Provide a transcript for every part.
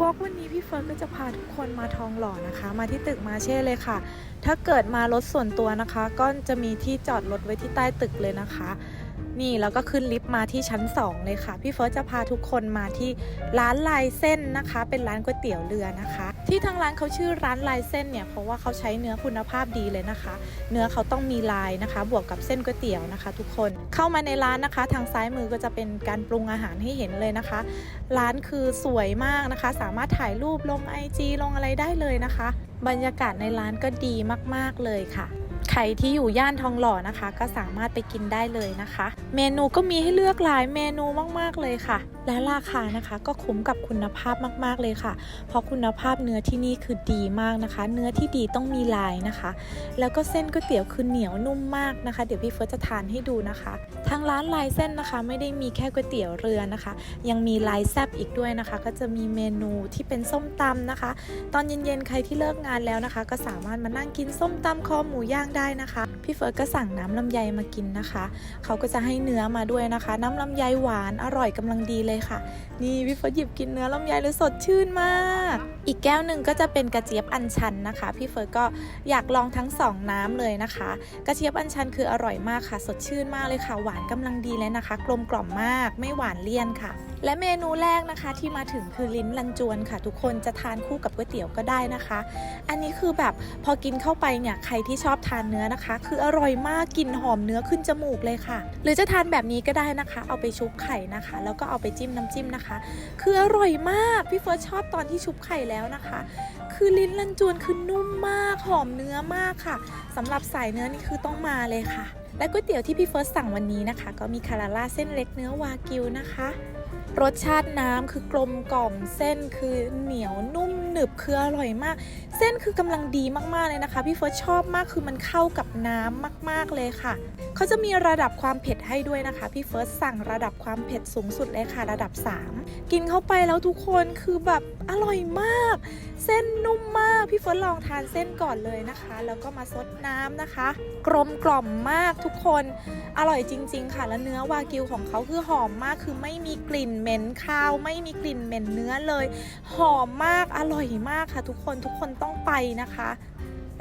วอล์กวันนี้พี่เฟิร์นก็จะพาทุกคนมาทองหล่อนะคะ มาที่ตึกมาเช่เลยค่ะ ถ้าเกิดมารถส่วนตัวนะคะ ก็จะมีที่จอดรถไว้ที่ใต้ตึกเลยนะคะ นี่แล้วก็ขึ้นลิฟต์มาที่ชั้น 2 เลยค่ะ พี่เฟิร์สจะพาทุกคนมาที่ร้านลายเส้นนะคะ เป็นร้านก๋วยเตี๋ยวเรือนะคะ ที่ทางร้านเขาชื่อร้านลายเส้นเนี่ยเพราะว่าเขาใช้เนื้อคุณภาพดีเลยนะคะ เนื้อเขาต้องมีลายนะคะ บวกกับเส้นก๋วยเตี๋ยวนะคะ ทุกคนเข้ามาในร้านนะคะ ทางซ้ายมือก็จะเป็นการปรุงอาหารให้เห็นเลยนะคะ ร้านคือสวยมากนะคะ สามารถถ่ายรูปลง IG ลงอะไรได้เลยนะคะ บรรยากาศในร้านก็ดีมาก ๆเลยค่ะใครที่อยู่ย่านทองหล่อนะคะ ก็สามารถไปกินได้เลยนะคะ เมนูก็มีให้เลือกหลายเมนูมาก ๆ เลยค่ะ และราคานะคะก็คุ้มกับคุณภาพมาก ๆ เลยค่ะ เพราะคุณภาพเนื้อที่นี่คือดีมากนะคะ เนื้อที่ดีต้องมีลายนะคะ แล้วก็เส้นก๋วยเตี๋ยวคือเหนียวนุ่มมากนะคะ เดี๋ยวพี่เฟิร์สจะทานให้ดูนะคะทางร้านลายเส้นนะคะไม่ได้มีแค่ก๋วยเตี๋ยวเรือนะคะ ยังมีลายแซบอีกด้วยนะคะ ก็จะมีเมนูที่เป็นส้มตำนะคะ ตอนเย็นๆใครที่เลิกงานแล้วนะคะ ก็สามารถมานั่งกินส้มตำคอหมูย่างได้นะคะ พี่เฟิร์สก็สั่งน้ำลำไยมากินนะคะ เขาก็จะให้เนื้อมาด้วยนะคะ น้ำลำไยหวานอร่อยกำลังดีเลยค่ะ นี่พี่เฟิร์สหยิบกินเนื้อลำไยเลยสดชื่นมาก อีกแก้วหนึ่งก็จะเป็นกระเจี๊ยบอัญชันนะคะ พี่เฟิร์สก็อยากลองทั้งสองน้ำเลยนะคะ กระเจี๊ยบอัญชันคืออร่อยมากค่ะ สดชื่นมากเลยค่ะ หวานกำลังดีเลยนะคะ กลมกล่อมมาก ไม่หวานเลี่ยนค่ะและเมนูแรกนะคะที่มาถึงคือลิ้นลันจวนค่ะ ทุกคนจะทานคู่กับก๋วยเตี๋ยวก็ได้นะคะ อันนี้คือแบบพอกินเข้าไปเนี่ยใครที่ชอบทานเนื้อนะคะ คืออร่อยมากกลิ่นหอมเนื้อขึ้นจมูกเลยค่ะ หรือจะทานแบบนี้ก็ได้นะคะ เอาไปชุบไข่นะคะ แล้วก็เอาไปจิ้มน้ำจิ้มนะคะ คืออร่อยมากพี่เฟิร์สชอบตอนที่ชุบไข่แล้วนะคะ คือลิ้นลันจวนคือนุ่มมากหอมเนื้อมากค่ะสำหรับสายเนื้อนี่คือต้องมาเลยค่ะ และก๋วยเตี๋ยวที่พี่เฟิร์สสั่งวันนี้นะคะ ก็มีคาราล่าเส้นเล็กเนื้อวากิวนะคะ รสชาติน้ำคือกลมกล่อมเส้นคือเหนียวนุ่ม หนึบคืออร่อยมาก เส้นคือกำลังดีมากๆเลยนะคะ พี่เฟิร์สชอบมากคือมันเข้ากับน้ำมากๆเลยค่ะเขาจะมีระดับความเผ็ดให้ด้วยนะคะ พี่เฟิร์สสั่งระดับความเผ็ดสูงสุดเลยค่ะ ระดับ 3 กินเข้าไปแล้วทุกคนคือแบบอร่อยมาก เส้นนุ่มมาก พี่เฟิร์สลองทานเส้นก่อนเลยนะคะ แล้วก็มาซดน้ำนะคะ กลมกล่อมมากทุกคนอร่อยจริง ๆ ค่ะ แล้วเนื้อวากิวของเขาคือหอมมากคือไม่มีกลิ่นเหม็นคาว ไม่มีกลิ่นเหม็นเนื้อเลย หอมมากอร่อยมากค่ะ ทุกคนทุกคนต้องไปนะคะ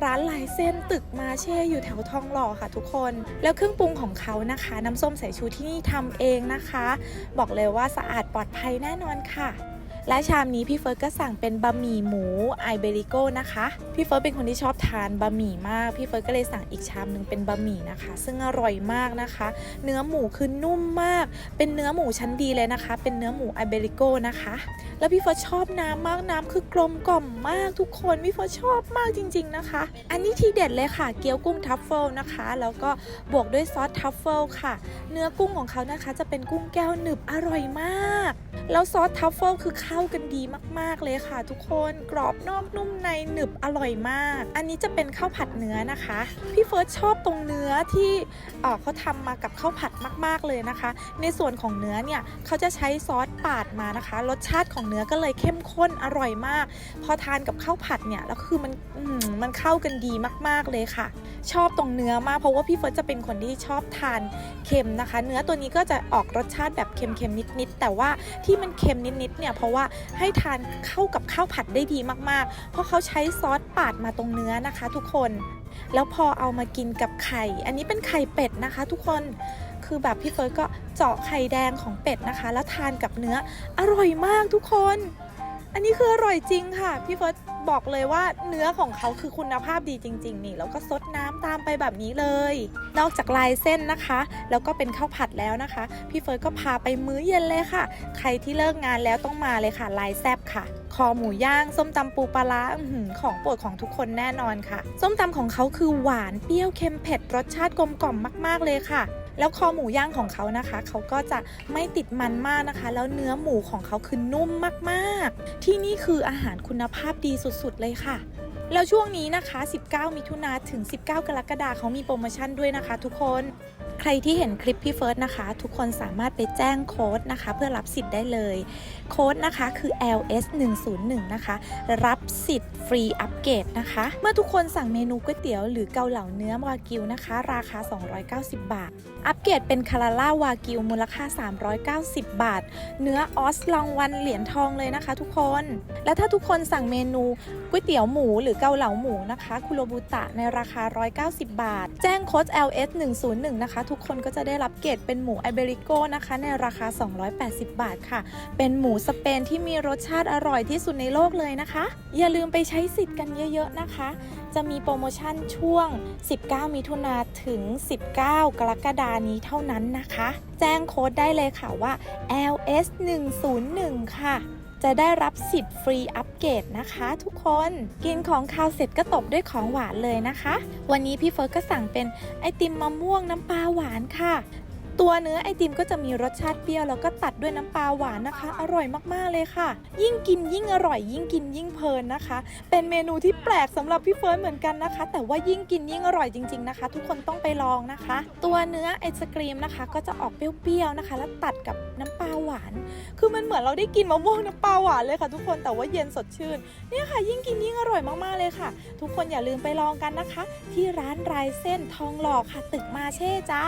ร้านลายเส้นตึกมาเช่อยู่แถวทองหล่อค่ะ ทุกคน แล้วเครื่องปรุงของเขานะคะ น้ำส้มสายชูที่นี่ทำเองนะคะ บอกเลยว่าสะอาดปลอดภัยแน่นอนค่ะ และชามนี้พี่เฟิร์สก็สั่งเป็นบะหมี่หมูไอเบริโก้นะคะ พี่เฟิร์สเป็นคนที่ชอบทานบะหมี่มาก พี่เฟิร์สก็เลยสั่งอีกชามหนึ่งเป็นบะหมี่นะคะ ซึ่งอร่อยมากนะคะ เนื้อหมูคือนุ่มมาก เป็นเนื้อหมูชั้นดีเลยนะคะ เป็นเนื้อหมูไอเบริโก้นะคะ แล้วพี่เฟิร์สชอบน้ำมากน้ำคือกลมกล่อมมากทุกคนพี่เฟิร์สชอบมากจริง ๆนะคะ อันนี้ทีเด็ดเลยค่ะ เกี๊ยวกุ้งทัฟเฟิลนะคะ แล้วก็บวกด้วยซอสทัฟเฟิลค่ะ เนื้อกุ้งของเขานะคะจะเป็นกุ้งแก้วหนึบอร่อยมาก แล้วซอสทัฟเฟิลคือเข้ากันดีมาก ๆ เลยค่ะ ทุกคนกรอบนอกนุ่มในหนึบอร่อยมาก อันนี้จะเป็นข้าวผัดเนื้อนะคะ พี่เฟิร์สชอบตรงเนื้อที่เอ่อเขาทำมากับข้าวผัดมาก ๆ เลยนะคะ ในส่วนของเนื้อเนี่ยเขาจะใช้ซอสปาดมานะคะ รสชาติของเนื้อก็เลยเข้มข้นอร่อยมาก พอทานกับข้าวผัดเนี่ยแล้วคือมันมมันเข้ากันดีมาก ๆ เลยค่ะ ชอบตรงเนื้อมากเพราะว่าพี่เฟิร์สจะเป็นคนที่ชอบทานเค็มนะคะ เนื้อตัวนี้ก็จะออกรสชาติแบบเค็มๆนิดๆแต่ว่าที่มันเค็มนิดๆเนี่ยเพราะว่าให้ทานเข้ากับข้าวผัดได้ดีมากๆ เพราะเขาใช้ซอสปาดมาตรงเนื้อนะคะ ทุกคน แล้วพอเอามากินกับไข่ อันนี้เป็นไข่เป็ดนะคะ ทุกคนคือแบบพี่เฟิร์สก็เจาะไข่แดงของเป็ดนะคะ แล้วทานกับเนื้ออร่อยมากทุกคน อันนี้คืออร่อยจริงค่ะพี่เฟิร์ส บอกเลยว่าเนื้อของเขาคือคุณภาพดีจริง ๆ นี่แล้วก็ซดน้ำตามไปแบบนี้เลย นอกจากลายเส้นนะคะ แล้วก็เป็นข้าวผัดแล้วนะคะ พี่เฟิร์สก็พาไปมื้อเย็นเลยค่ะ ใครที่เลิกงานแล้วต้องมาเลยค่ะ ลายแซบค่ะคอหมูย่าง ส้มตำปูปลาร้าอื้อหืของโปรดของทุกคนแน่นอนค่ะ ส้มตำของเขาคือหวานเปรี้ยวเค็มเผ็ดรสชาติกลมกล่อมมาก ๆ เลยค่ะ แล้วคอหมูย่างของเขานะคะ เขาก็จะไม่ติดมันมากนะคะ แล้วเนื้อหมูของเขาคือนุ่มมากๆ ที่นี่คืออาหารคุณภาพดีสุดๆเลยค่ะ แล้วช่วงนี้นะคะ 19 มิถุนาถึง 19 กรกฎาคมเขามีโปรโมชั่นด้วยนะคะ ทุกคน ใครที่เห็นคลิปพี่เฟิร์สนะคะ ทุกคนสามารถไปแจ้งโค้ดนะคะ เพื่อรับสิทธิ์ได้เลย โค้ดนะคะคือ LS 1 0 1นะคะ รับสิทธิ์ฟรีอัปเกรดนะคะ เมื่อทุกคนสั่งเมนูก๋วยเตี๋ยวหรือเกาเหลาเนื้อวากิวนะคะ ราคา 290 บาท อัปเกรดเป็นคาราล่าวากิวมูลค่า 390 บาท เนื้อออสลองวันเหรียญทองเลยนะคะ ทุกคน และถ้าทุกคนสั่งเมนูก๋วยเตี๋ยวหมูหรือเกาเหลาหมูนะคะคุโรบุตะในราคา 190 บาท แจ้งโค้ด LS 101นะคะ ทุกคนก็จะได้รับเกรดเป็นหมูไอเบริโกนะคะ ในราคา 280 บาทค่ะ เป็นหมูสเปนที่มีรสชาติอร่อยที่สุดในโลกเลยนะคะ อย่าลืมไปใช้สิทธิ์กันเยอะๆนะคะ จะมีโปรโมชั่นช่วง 19 มิถุนาถึง 19 กรกฎานี้เท่านั้นนะคะ แจ้งโค้ดได้เลยค่ะว่า LS 101ค่ะ จะได้รับสิทธิ์ฟรีอัปเกรดนะคะ ทุกคนกินของคาวเสร็จก็ตบด้วยของหวานเลยนะคะ วันนี้พี่เฟิร์สก็สั่งเป็นไอติมมะม่วงน้ำปลาหวานค่ะ ตัวเนื้อไอติมก็จะมีรสชาติเปรี้ยวแล้วก็ตัดด้วยน้ำปลาหวานนะคะ อร่อยมากๆเลยค่ะ ยิ่งกินยิ่งอร่อย ยิ่งกินยิ่งเพลินนะคะ เป็นเมนูที่แปลกสำหรับพี่เฟิร์สเหมือนกันนะคะ แต่ว่ายิ่งกินยิ่งอร่อยจริง ๆนะคะ ทุกคนต้องไปลองนะคะ ตัวเนื้อไอศกรีมนะคะ ก็จะออกเปรี้ยวๆนะคะ แล้วตัดกับน้ำปลาหวาน คือมันเหมือนเราได้กินมะม่วงน้ำปลาหวานเลยค่ะ ทุกคนแต่ว่าเย็นสดชื่นเนี่ยค่ะ ยิ่งกินยิ่งอร่อยมากๆเลยค่ะ ทุกคนอย่าลืมไปลองกันนะคะ ที่ร้านรายเส้นทองหล่อค่ะตึกมาเช่จ้า